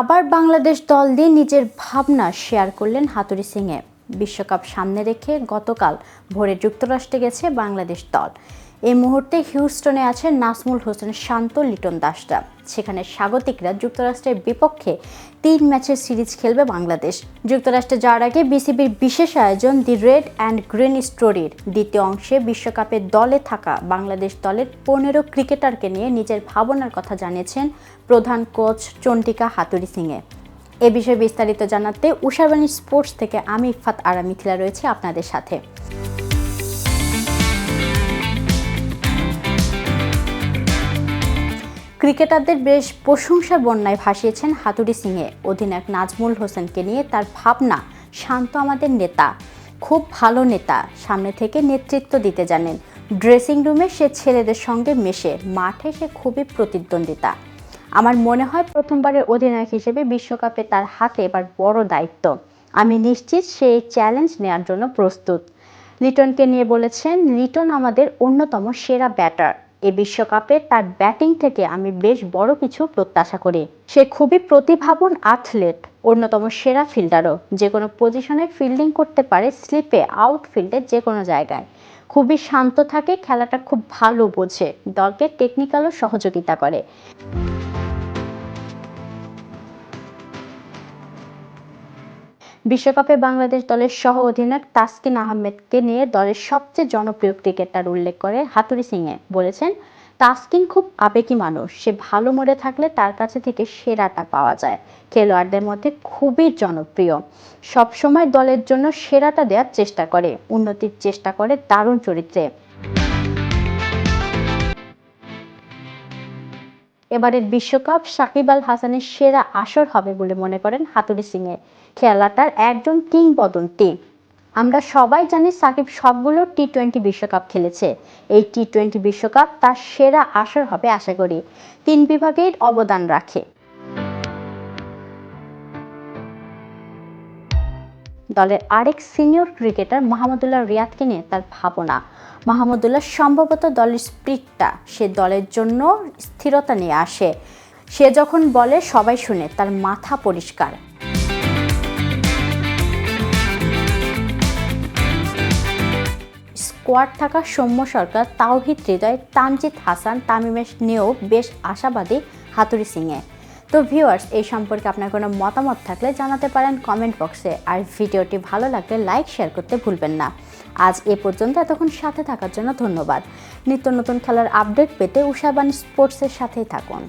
আবার বাংলাদেশ দল দিয়ে নিজের ভাবনা শেয়ার করলেন হাতুরি সিংয়ে বিশ্বকাপ সামনে রেখে গতকাল ভোরে যুক্তরাষ্ট্রে গেছে বাংলাদেশ দল। এই মুহূর্তে হিউস্টনে আছে নাসমুল হোসেন শান্ত, লিটন দাসরা সেখানে স্বাগতিকরা যুক্তরাষ্ট্রের বিপক্ষে তিন ম্যাচের সিরিজ খেলবে বাংলাদেশ। যুক্তরাষ্ট্রে যাওয়ার আগে বিসিবির বিশেষ আয়োজন দি রেড অ্যান্ড গ্রিন স্টোরির। দ্বিতীয় অংশে বিশ্বকাপের দলে থাকা বাংলাদেশ দলের পনেরো ক্রিকেটারকে নিয়ে নিজের ভাবনার কথা জানিয়েছেন প্রধান কোচ চন্ডিকা হাতুরি সিংয়ে এ বিষয়ে বিস্তারিত জানাতে উষাবাণী স্পোর্টস থেকে আমি ইফাত আরা মিথিলা রয়েছে আপনাদের সাথে। ক্রিকেটারদের বেশ প্রশংসার বন্যায় ভাসিয়েছেন হাতুড়ি সিংয়ে। অধিনায়ক নাজমুল হোসেনকে নিয়ে তার ভাবনা শান্ত আমাদের নেতা, খুব ভালো নেতা, সামনে থেকে নেতৃত্ব দিতে জানেন। ড্রেসিং রুমে সে ছেলেদের সঙ্গে মেশে, মাঠে সে খুবই প্রতিদ্বন্দ্বিতা। আমার মনে হয় প্রথমবারের অধিনায়ক হিসেবে বিশ্বকাপে তার হাতে এবার বড় দায়িত্ব। আমি নিশ্চিত সে এই চ্যালেঞ্জ নেওয়ার জন্য প্রস্তুত। লিটনকে নিয়ে বলেছেন, লিটন আমাদের অন্যতম সেরা ব্যাটার এ বিশ্বকাপে তার ব্যাটিং থেকে আমি বেশ বড় কিছু প্রত্যাশা করি। সে খুবই প্রতিভাবন আথলেট অন্যতম সেরা ফিল্ডারও যে কোনো পজিশনে ফিল্ডিং করতে পারে স্লিপে আউটফিল্ডে যে কোনো জায়গায়। খুবই শান্ত থাকে, খেলাটা খুব ভালো বোঝে, দলকে টেকনিক্যালও সহযোগিতা করে। বিশ্বকাপে বাংলাদেশ দলের সহ অধিনায়ক তাসকিন আহমেদকে নিয়ে দলের সবচেয়ে জনপ্রিয় ক্রিকেটার উল্লেখ করে হাতুরি সিংয়ে বলেছেন, তাসকিন খুব আবেগী মানুষ। সে ভালো মোড়ে থাকলে তার কাছে থেকে সেরাটা পাওয়া যায়। খেলোয়াড়দের মধ্যে খুবই জনপ্রিয়। সবসময় দলের জন্য সেরাটা দেওয়ার চেষ্টা করে। উন্নতির চেষ্টা করে দারুণ চরিত্রে। এবারের বিশ্বকাপ সাকিব আল হাসানের সেরা আসর হবে বলে মনে করেন হাতুরি সিংয়ে। খেলাটার একজন কিংবদন্তি। আমরা সবাই জানি সাকিব সবগুলো টি টোয়েন্টি বিশ্বকাপ খেলেছে। এই টি টোয়েন্টি বিশ্বকাপ তার সেরা আসর হবে আশা করি। তিন বিভাগের অবদান রাখে। দলের আরেক সিনিয়র ক্রিকেটার মাহমুদুল্লাহ রিয়াদকে নিয়ে তার ভাবনা। মাহমুদুল্লাহ সম্ভবত দলের স্প্রিটটা সে দলের জন্য স্থিরতা নিয়ে আসে। সে যখন বলে, সবাই শুনে তার মাথা পরিষ্কার। স্কোয়াড থাকা সৌম্য সরকার, তাওহিদ হৃদয়, তানজিদ হাসান তামিমেশ নিয়েও বেশ আশাবাদী হাতুরি সিংয়ে তো ভিউয়ার্স এই সম্পর্কে আপনার কোনো মতামত থাকলে জানাতে পারেন কমেন্ট বক্সে আর ভিডিওটি ভালো লাগলে লাইক শেয়ার করতে ভুলবেন না। আজ এ পর্যন্ত, এতক্ষণ সাথে থাকার জন্য ধন্যবাদ। নিত্য নতুন খেলার আপডেট পেতে উষাবাণী স্পোর্টসের সাথেই থাকুন।